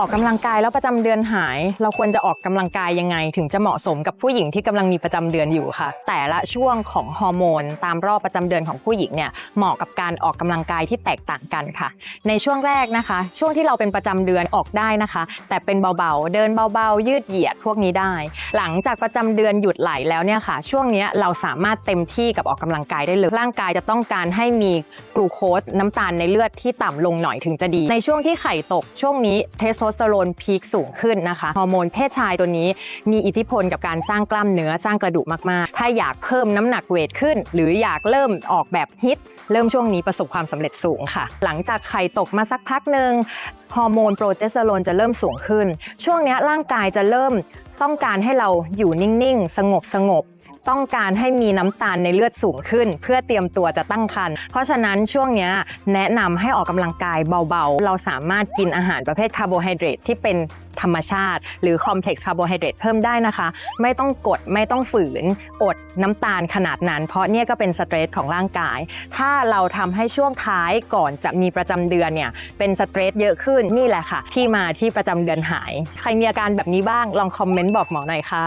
ออกกำลังกายแล้วประจำเดือนหาย เราควรจะออกกำลังกายยังไง ถึงจะเหมาะสมกับผู้หญิงที่กำลังมีประจำเดือนอยู่ค่ะ แต่ละช่วงของฮอร์โมน ตามรอบประจำเดือนของผู้หญิงเนี่ยเหมาะกับการออกกำลังกายที่แตกต่างกันค่ะ ในช่วงแรกนะคะ ช่วงที่เราเป็นประจำเดือนออกได้นะคะ แต่เป็นเบาๆ เดินเบาๆ ยืดเหยียดพวกนี้ได้ หลังจากประจำเดือนหยุดไหลแล้วเนี่ยค่ะ ช่วงนี้เราสามารถเต็มที่กับออกกำลังกายได้เลยร่างกายจะต้องการให้มีกลูโคสน้ำตาลในเลือดที่ต่ำลงหน่อยถึงจะดี ในช่วงที่ไข่ตกช่วงนี้เทสโทสเตอโรนพีคสูงขึ้นนะคะ ฮอร์โมนเพศชายตัวนี้มีอิทธิพลกับการสร้างกล้ามเนื้อสร้างกระดูกมาก ๆ ถ้าอยากเพิ่มน้ำหนักเวทขึ้น หรืออยากเริ่มออกแบบฮิต เริ่มช่วงนี้ประสบความสำเร็จสูงค่ะ หลังจากไข่ตกมาสักพักหนึ่งฮอร์โมนโปรเจสเตอโรนจะเริ่มสูงขึ้น ช่วงนี้ร่างกายจะเริ่มต้องการให้เราอยู่นิ่ง ๆ สงบสงบ ต้องการให้มีน้ำตาลในเลือดสูงขึ้น เพื่อเตรียมตัวจะตั้งครรภ์เพราะฉะนั้นช่วงนี้แนะนำให้ออกกำลังกายเบาๆ เราสามารถกินอาหารประเภทคาร์โบไฮเดรตที่เป็นธรรมชาติ หรือคอมเพล็กซ์คาร์โบไฮเดรตเพิ่มได้นะคะ ไม่ต้องกดไม่ต้องฝืน อดน้ำตาลขนาดนั้น เพราะเนี่ยก็เป็นสเตรสของร่างกาย ถ้าเราทำให้ช่วงท้ายก่อนจะมีประจำเดือนเนี่ยเป็นสเตรสเยอะขึ้นนี่แหละค่ะ ที่มาที่ประจำเดือนหาย ใครมีอาการแบบนี้บ้างลองคอมเมนต์บอกหมอหน่อยค่ะ